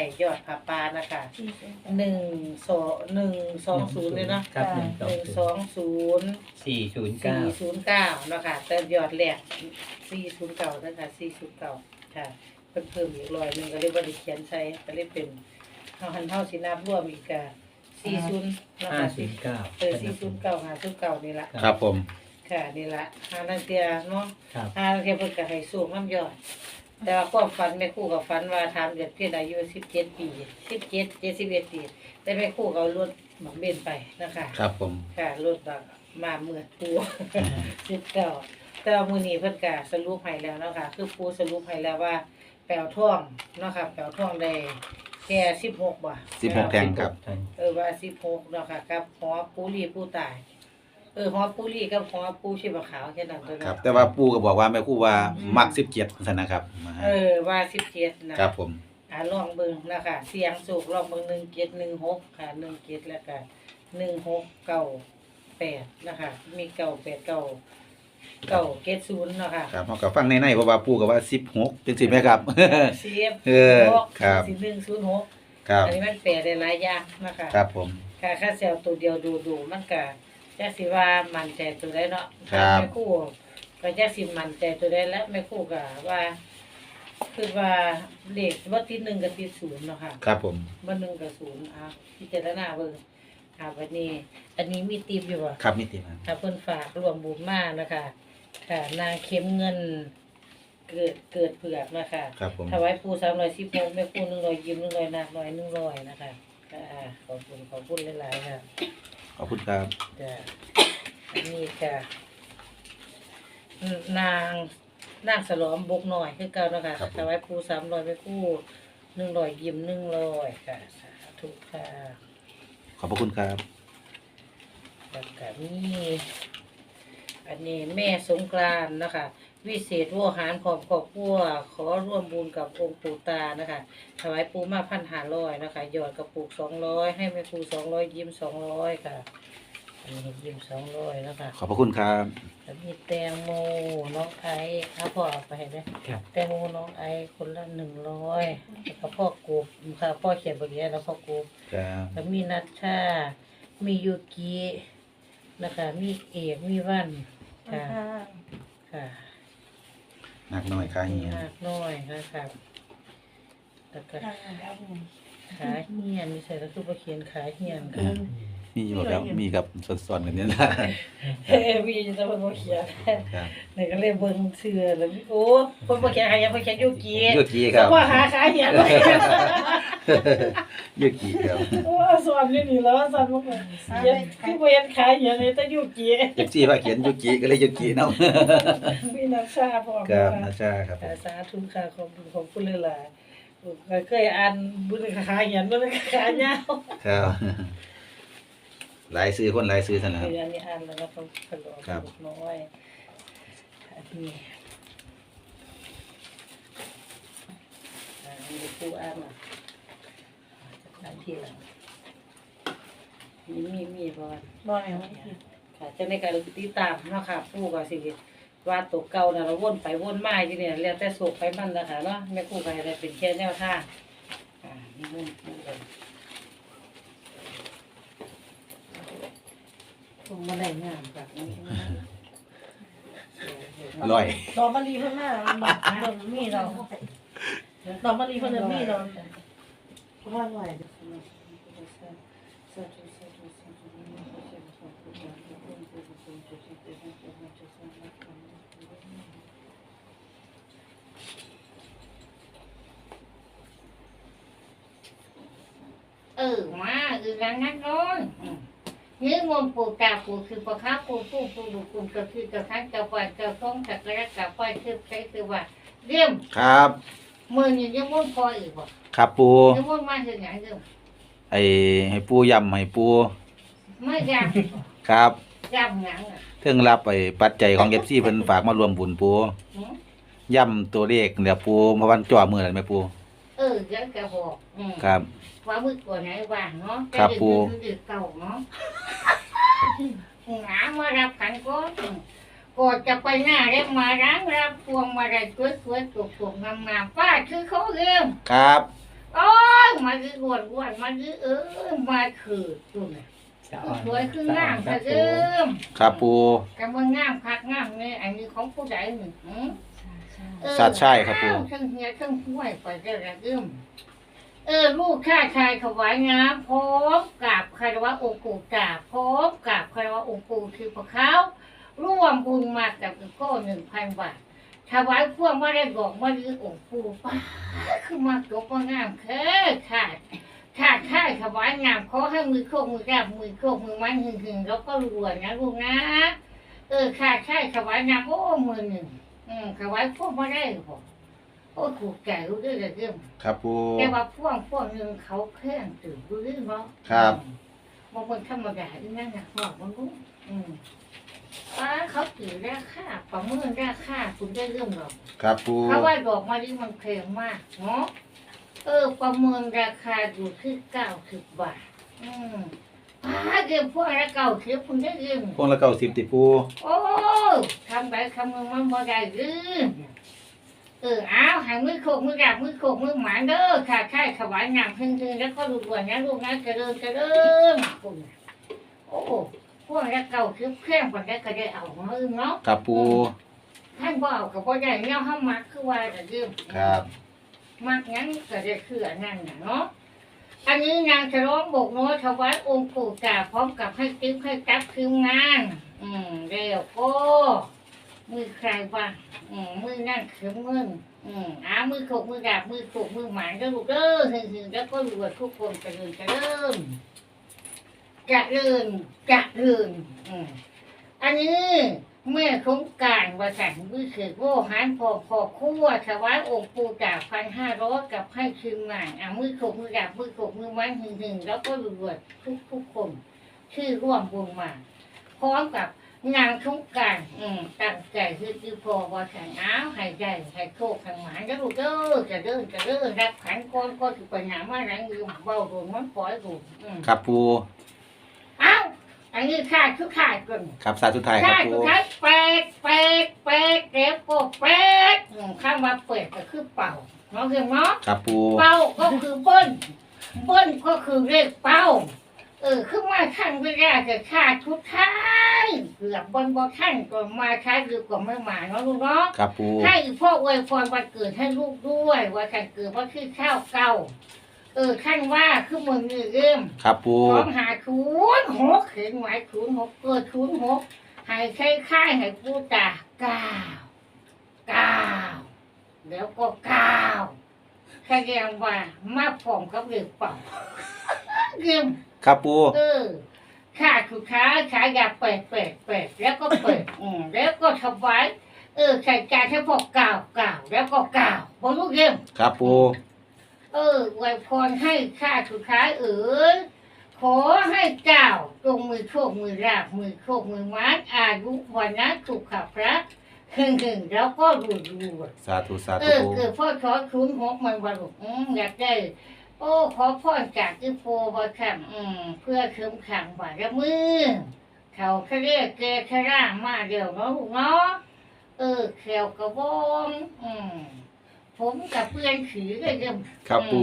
ยยอดผ้าป่านะคะหนึ่งสองหนึ่งสองศูนย์เลยเนาะครับหนึ่งหนึ่งสองศูนย์สี่ศูนย์เก้าสี่ศูนย์เก้าเนาะค่ะแต่ยอดแรกสี่ศูนย์เก้านะคะสี่ศูนย์เก้าค่ะเพิ่มเพิ่มอีกร้อยหนึ่งก็เลยบริเขียนใช้ก็เลยเป็นเท่าหันเท่าสินับรวมอีกอะสี่ศูนย์นะห้าคะศูนย์เก้าเออสี่ศูนย์เก้าหาศูนย์เก้านี่ละครับผม ค่ะนี่ละหานันเตียเนาะ ครับหานันเตียเพิ่นก็ให้สูงน้ำยอด แต่ว่าความฝันแม่ครู่กับฝันว่าทำเด็กเพียงอายุสิบเจ็ดปีสิบเจ็ดเจ็ดสิบเอ็ดปี แต่แม่ครู่ก็เอารถหมักเบนไปนะคะ ครับผม ค่ะรถแบบมาเมื่อปูสิบเก้าแต่ว่ามื้อนี้เพิ่นก็สรุปให้แล้วเนาะค่ะ คือปูสรุปให้แล้วว่า แปลวท่องเนาะค่ะ แปลวท่องได้แค่สิบหกบ่สิบหกแทงครับ เออว่าสิบหกเนาะค่ะกับหอปูรีผู้ตายเออหอปูรีกับหอปูชีพขาวแค่นั้นตัวคนั้รับ นแต่ว่าปู่ก็บอกว่าแม่ครู่ว่ามักสิบเจ็ดสันนะครับมาให้เออว่าสิบเจ็ดนะ ครับผม อ่าลองเบิ่งนะคะเสียงสูกลองเบิ่งหนึ่งเจ็ดหนึ่งหกค่ะหนึ่งเจ็ดแล้วก็หนึ่งหกเก้าแปดนะคะ มีเก้าแปดเก้าเก้าเจ็ดศูนย์เนาะค่ะครับเขาก็ฟังในในๆเพราะว่าปู่ก็ว่าสิบหกเป็นสิบไหมครับเสียบเออหกครับสิบหนึ่งศูนย์หกครับ อันนี้มันแปลได้หลายอย่างนะคะครับผม ค่ะค่าเซลตัวเดียวดูดูๆมันก็ จะสิว่ามันใจตัวได้เนาะครับ แม่ครู่ก็จะสิมันใจตัวได้แล้วแม่ครู่ก็ว่า คือว่าเลขว่าติดหนึ่งกับติดศูนย์เนาะค่ะครับผมว่าหนึ่งกับศูนย์อะพิจารณาเบิ่งค่ะวันนี้ อันนี้มีติปอยู่บ่ครับมิติมันค่ะเพิ่นฝากรวมบุญมานะคะค่ะนางเข็มเงิน เกิดเกิดเผือกนะคะ ครับผมถวายปูสามร้อยสิบหกแม่ปูหนึ่งร้อยยิ้มหนึ่งร้อยนาคร้อยหนึ่งร้อยนะคะค่ะขอบคุณขอบคุณหลายๆค่ะ ขอบคุณครับจ้ะอันนี้ค่ะอืมนางนางสลอมบกหน่อยคือเก่านะคะครับผม ถวายปูสามร้อยแม่ปูหนึ่งร้อยยิ้มหนึ่งร้อยค่ะสาธุค่ะขอบพระคุณครับ แล้วก็มีอันนี้แม่สงกรานต์นะคะ วิเศษโวหารของครอบครัวขอร่วมบุญกับองค์ปู่ตานะคะ ถวายปูมาพันหาร้อยนะคะ หยอดกระปุกสองร้อยให้แม่ครูสองร้อยยิ้มสองร้อยค่ะอันนี้ยิ้มสองร้อยนะคะขอบพระคุณครับ แล้วมีแตงโมน้องไอซ์เอาพ่อเอาไปไหมครับ แตงโมน้องไอซ์คนละหนึ่งร้อยแล้วก็พ่อกบค่ะพ่อเขียนบทนี้แล้วพ่อกบ ครับแล้วมีนัชชา มียูกินะคะ มีเอก มีวัน ค่ะ ค่ะ หนักหน่อยค่ะมีเฮียมากน้อยนะคะแล้วก็ขาเหียนมีใส่แล้วคือบ่เขียนขาเหียนค่ะมีอยู่แล้วมีกับสอนๆกันเนี่ยนะเอ้ยมีแต่เพิ่นบ่เขียนครับนี่ก็เลยเบิ่งเชื่อแล้วมีโอ้เพิ่นบ่เขียนขาเหียนเพิ่นเขียนยูกิยูกิครับ ว่าหาขาเหียนไว้ ยูกิครับโอ้สอนอยู่นี่แล้วสอนบ่เป็นเขียนคือบ่เห็นขาเหียนเลยแต่ยูกิเอฟซีว่าเขียนยูกิก็เลยยูกิเนาะมีนัชชาพร้อมครับนะนาชาครับค่ะสาธุค่ะขอบคุณขอบคุณหลายๆผมก็เคยอ่านบุญขาเหียนบุญขายาวครับหลายซื้อคนหลายซื้อท่านนะเคครับยอันนี้อ่านแล้วก็ต้องขลอครับน้อยอันนี้อ่าอันนี้ผู้อ่านอะ อ่านทีหลังมีมีมีบอลบ่แม่นค่ะจะในการติดตามเนาะค่ะผู้ก็สิว่าตกเก่าน่ะเราวนไปวนมาอยู่เนี่ยแล้วแต่โศกไปมันนะคะเนาะแม่ครู่ก็ให้ได้เป็นแค่แนวทางอ่านี่มุ่งมุ่งเลยคงมาได้งามแบบนี้ร้อยดอกมะลิเพิ่นมาดอกมีเราดอกมะลิเพิ่นจะมีเรา เพราะว่าไหวเออมาอือนังนักน้อยนี่มนต์ปู่ตาปูคือประคับปูปูปูบุกุมก็คือกระทันกระปอยกระทงกระกระกระปอยคือใช้คือว่าเรื่องครับ มือนี่ยังมนต์พออีกบ่ครับปูยังมนต์มาถึงไหนเรื่องไอให้ปูยำให้ปูไม่ยำครับยำหนังอะเพิ่งรับไอ้ปัจจัยของเอฟซีเพิ่นฝากมารวมบุญปูหือย่ำตัวเลขเดี๋ยวปูมาวันจ่อมือนั่นไหมปูเออเดี๋ยวจะบอกอืมครับว่ามือตัวไหนว่างเนาะครับปู่จะดึกๆเก่าเนาะหามารับขันก็อืมโกก่อนจะไปหน้าได้มาร้างรับพวงมาลัยสวยๆสวยๆงามๆป้าคือเขาเริ่มครับ โอ้ยมาคืออ้วนอ้วนมาคือเออมาคือตุ่นสวยคืองามแต่เริ่มครับปูกำลังงามคักงามเนี่ยอันนี้ของผู้ใดหนึ่งหือเออสัตว์ใช่ครับปู่อ้าวเครื่องเฮียเครื่องห้วยไปได้ระเริ่มเออลูกข้าชายถวายงามพร้อมกับคารวะองค์ปู่จ่าพร้อมกับคารวะองค์ปู่คือพระเขา ร่วมบุญมากับอีกก็หนึ่งพันบาทถวายพวงมาได้บอกมาลือองค์ปู่ป้าคือมาจบมางามแค่ขาดขาดค่ายถวายงามขอให้มือโคกมือราบมือโคกมือไม้หึงหึงๆแล้วก็รวยนะลูกนะ เออขาดค่ายถวายงามโอ้มือหนึ่งอืมถวายพวงมาได้บอกโอ้ถูกใจรู้ด้วยเลยเรื่องครับปูแต่ว่าพวงพวงหนึ่งเขาแค่งตื่นรู้เรื่องเนาะครับบางคนธรรมดาอีนั่นนะบอกมันรู้อืม ป้าเขาถือราคาประเมินราคาคุณได้เรื่องหรอกครับปูเพราะว่าดอกมะลิมันแพงมากเนาะเออ ประเมินราคาอยู่ที่เก้าสิบบาท อืมป้าเรื่องพวกละเก้าสิบคุณได้เรื่องพวงละเก้าสิบติปูโอ้ทำไปคำนึงมันบ่ได้หรือเออเอาใหางมือโคกมือดับมือโคกมือหมานเด้อค่ะใช่ถวายงามพึ่งๆแล้วก็ลูกหลานนะลูกนะเจริญเจริญคุณโอ้ พวกแล้วเก่าคือเครื่องคนได้ก็ได้เอามาอึ้งเนาะครับปูท่านบอกกับพ่อใหญ่เนี่ยห้ามักคือว่าแต่เรื่องครับมักงั้นก็ได้คืออันนั่นน่ะเนาะอันนี้นางจะร้องบกโน้ตถวายองค์ปู่จ่าพร้อมกับให้ติ๊บให้จับคืมงาน อืมเร็วโก้มือใครบ้างอืมมือนั่นคือมืออืมอามือโขกมือดาบมือโขกมือหมานก็ลูกเด้อหึงหึงแล้วก็รวยทุกคนจะเริญจะเริ่ม จะเริญจะเริญอืมอันนี้เมื่อสงการว่าสั่งวิเศษโวหารพอพอคู่ถวายองค์ปู่จ่าพันห้าร้อยกับให้คืนงานอะมือขกมือดาบมือขกมือมันหึงหึงแล้วก็รวยทุกทุกคนที่ร่วมบุญมาพร้อมกับงานทุการอืมตั้งใจคือคือพอว่าแข่งอ้าวให้ได้ให้โชคให้หมานจะลูกเด้อจะเดินจะเดินรับขันก้อนก็ถือปัญญามาแรงยืมเบาโดนมันปล่อยดูอืมครับปู อ้าอันนี้ขาดคือขาดก่อนครับสาธุไทายครัขาบดปูคือขาดแปดแปดแปดเด็บก็แปดอืมข้างว่าเปิดก็คือเป่าเนาะเห็นเนาะ ครับปูเป้าก็คือเบิ้ลเบิ้ลก็คือเลขเป้า เออคือมาท่านไม่ได้แต่ชาติทุกท่านเกือบบนบนท่านก็มาช้าหรือก็ไม่มาเนาะลูกเนาะครับปูให้พ่ออวยพรวันเกิดให้ลูกด้วยว่าท่านเกิดว่าคือข้าวเก่าเออท่านว่าคือมือมือเริ่มครับปูพร้อมหาทุนหกเขียนไว้ทุนหกเกิดทุนหกให้ใช้ค่ายให้ผู้ตาเก้าเก้าแล้วก็เก้าแสดงว่ามาพร้อมกับเรื่องเป่าเริ่มครับปูเออขาดสุดท้ายขายยาเปิดเปิดเปิดแล้วก็เปิดอืมแล้วก็ถวายเออใส่จานให้พวกกล่าวกล่าวแล้วก็กล่าวบนลูกเยี่ยมครับปู เออไวยพรให้ข้าสุดท้ายเอ๋ยขอให้เจ้าจงมือโชคมือราบมือโชคมือมัดอายุวันนะถูกขับพระหึงหึงแล้วก็รวยรวยสาธุสาเอธุอปูเกิดพ่อชอชุนหกมันวันอืมอยากได้โอ้ขอพรจากที่โพบอคำอืมเพื่อเคิมขังบาดมือเขาเขาเรียกเกคร่ามาเดี๋ยวเนาะลูกเนาะเออแขวกระบองอืม ผมกับเพื่อนขือเลยเดิมครับปู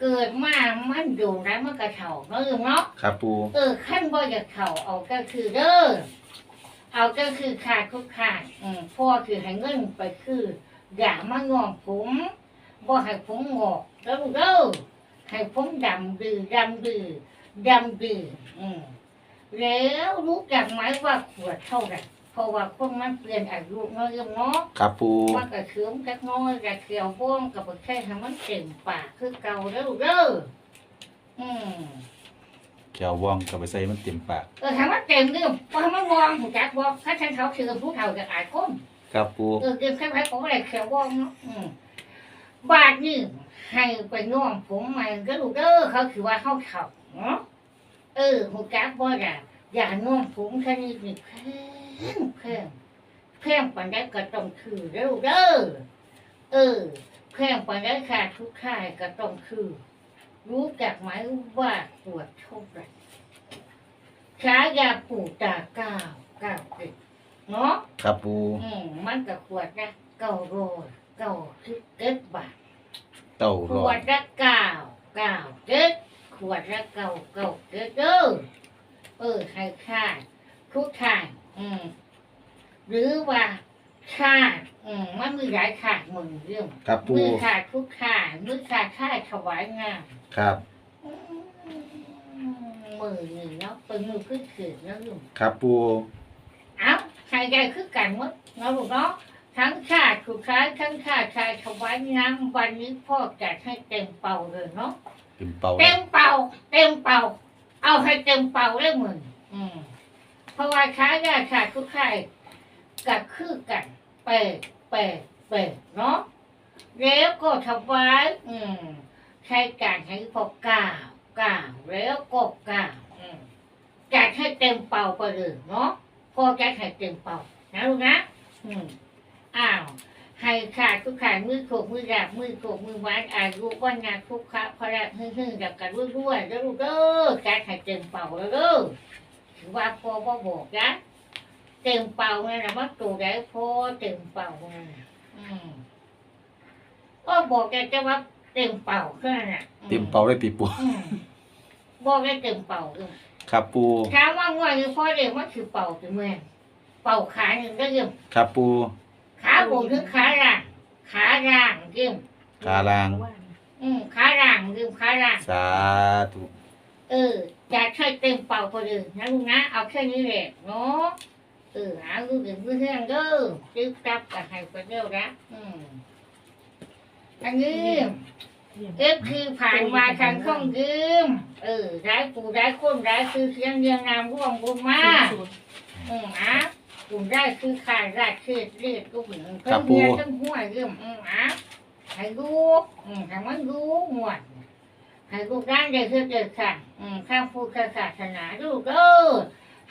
เกิดมามันดูแล้วมันกระเถาเนาะลูกเนาะครับปูเออขั้นบ่อยากเข่าเอาก็คือเด้อเอาก็คือขาดทุกขาดอืมพ่อคือให้เงินไปคืออย่ามางอกผมบ่ให้ผมงอกแล้วลูกเด้อให้ผมดำดื้อดำดื้อดำดื้ออืมแล้วรู้จักไหมว่าขวดเท่าไหร่ เพราะว่าคนมันเปลี่ยนอายุเนาะเรื่องเนาะครับปูมันก็เคืองจักน้อยกับเขียวบ้องกับแค่ให้มันเต็มปากคือเก่าแล้วลูกเด้ออืมแขวว่องกับไปใส่มันเต็มปากเออถามว่าเต็มเรื่องพอมันวองหูจักบอกถ้าฉันเขาคือผู้เฒ่าจะอายคนครับปูเออเกินแค่ไหนผมอะไรเขียววองเนาะอืมบาทนี่ให้ไปน่วมผมใหม่ก็ลูกเด้อเขาถือว่าเขาเฒ่าเนาะเออหูจักบ่อย่าอย่าน่วมผมแค่นี้นี่แพ งแพงแพงปันได้ก็ต้องคือเด้อลูกเด้อเออแพงปันได้ค่ะทุกค่ายก็ต้องคือ รู้จักไหมว่าปวดเท่าไหร่ฉายาปู่ตาเก้าเก้าเจ็ดเนาะครับปูอืมมันก็ขวดละเก้าร้อยเก้าสิบเจ็ดบาทเต้าขร้อวยดละเก้าเก้าเจ็ดขวดละเก้าเก้าเจ็ดเด้อเออให้ค่าทุกทาง อืมหรือว่าค่าอืมมันมีหลายค่ามึงเรื่องครับปูมือขาดทุกขามือขาดค่าถวายงานครับมือหนึ่งเนาะเป็นมือขึ้นขืนแล้วลุงครับปูเอ้าใครได้คือกันหมดเนาะลูกเนาะทั้งชาติถูกค้ายทั้งชาติชายถวายน้ำวันนี้พ่อจัดให้เต็มเป่าเลยเนาะเต็มเป่าเต็มเป่าเต็มเป่า เอาให้เต็มเป่าเลยมึงอืม เพราะว่าค้ายาชาติทุกข่กับคือกันเปิดเปิดเปิดเนาะแล้วก็ถวายอืมใช้การให้พอก้าวก้าวแล้วก็ก้าวอืมจัดให้เต็มเป่าไปเลยเนาะพอจัดให้เต็มเป่านะลูกนะอืมอ้าวให้ขาดทุกขามือโขกมือดาบมือโขกมือวานอายุวันงานทุกขะพระหึ่งหึ่งกับกันรุ่ยๆแล้วลูกเด้อการให้เต็มเป่าแล้วเด้อ ว่าพอบ่บอกนะเต็มเป่านั่นนะว่าตัวได้พอเต็มเป่านั่นน่ะอืมก็บอกแกจะว่าเต็มเป่าแค่นั้นน่ะอืเต็มเป่าเลยติปูอืมบอกได้เต็มเป่าเออครับปูถามว่าง่วยหรือพ่อเด็กมันคือเป่าถึงเมื่อเป่าขาหนึ่งก็เยิ่มครับปูขาบนคือขาล่างขาล่างเยิ่มขาลางอืมขาล่างยืมขาล่างสาธุ เออจะใช้เต็มเป่าพอดีนะลุงนะ เอาแค่นี้แหละเนาะเออหาลูกอื่นเพื่อนเด้อจึ๊บจับกับให้ไปเร็วนะอืมอันนี้เอฟคือผ่านมาทางช่องยืมเออร้ายปู่ร้ายคนร้ายคือเสียงเรียงนามร่วมบุญมากอืมอะกลุ่มได้คือขาดราดคือเรียกก็เหมือนเพิ่มเงินทั้งหัวเรื่องอืมอะให้รู้อืมให้มันรู้หมด ให้ลูกด้านได้คือเกิดค่ะอืมข้ามพูดศาสนาลูกเออ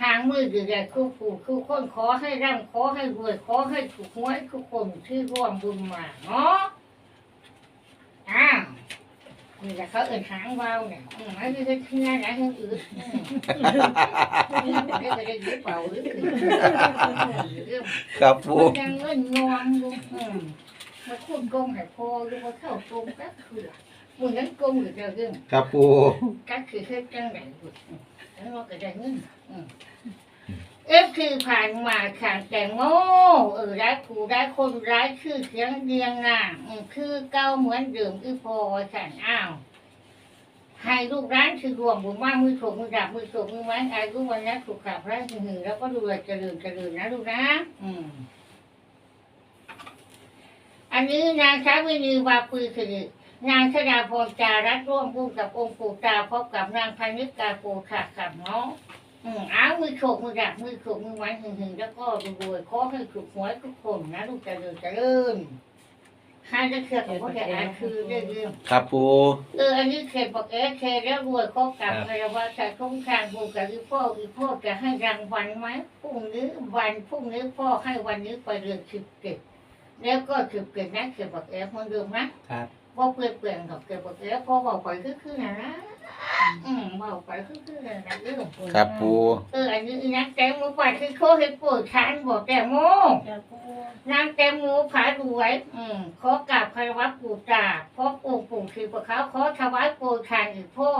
หางมืออยู่แต่คู่ผู้คู่คนขอให้ร่ำขอให้รวยขอให้ถูกหวยทุกคนที่ร่วมบุญมาเนาะอ้าวนี่แหละเขาเอ่นหางวาวเนี่ยอืมอันนี้คือเชื่อนะเรื่องอื่นอืมไม่ไปได้ยึดเป่าหรือคือครับปูมันยังเงินงอมอยู่อืมมาคุ้นกงให้พอหรือมาเข้ากงก็คือ มึงนั้นกงหรือจะเรื่องครับปูก็คือเฮ็ดจังไหนบุตรแล้วเราก็ได้เงินอืมเอฟคือผ่านมาขางแตงโมเออร้ายผู้ร้ายคนร้ายชื่อเสียงเรียงนางอืมคือเก้าเหมือนเดิมคือพอฉันอ้าวให้ลูกร้านคือรวมบุญว่ามือโฉกมือดับมือโฉกมือไม้อายุวันนี้ถูกขับไร้หือแล้วก็ดูแลเจริญเจริญนะลูกนะอืมอันนี้นางช้าวินีวาปือสิริ นางชดาพรจารัตร่วมพูดกับองค์ปู่ตาพบกับนางพานิกาโปขาขับเนาะอืมอ้าวมือโฉกมือดับมือโฉกมือไม้หึงหึงแล้วก็ดูรวยขอให้ถูกหวยทุกคนนะลูกเจริญเจริญข้าจะเชื่อกับพ่อแต่อาคือเรื่องเรื่องครับปูเอออันนี้เขตบอกเอ๊ะเขตแล้วรวยข้อกลับไปแล้วว่าจะคุ้มครองบูกับอีพ่ออีพ่อจะให้รางวัลไหมพรุ่งนี้วันพรุ่งนี้พ่อให้วันนี้ไปเรียนสิบเจ็ดแล้วก็สิบเจ็ดนะเขตบอกเอ๊ะมันเดิมนะครับ ว่าเปลี่ยนเปลี่ยนกับเขตบอกเอ๊ะพ่อบอกไปคือคือนะนะอืมบอกไปคือคือนะนะเรื่องครับปูเอออันนี้อีนักแตงโมไปคือโคให้ปวดคันบอกแตงโมนางแตงโมผารวย อืมขอกราบคารวะปู่ตาเพราะปู่ปู่คือพวกเขาขอถวายโปรยทานอีกพ่อ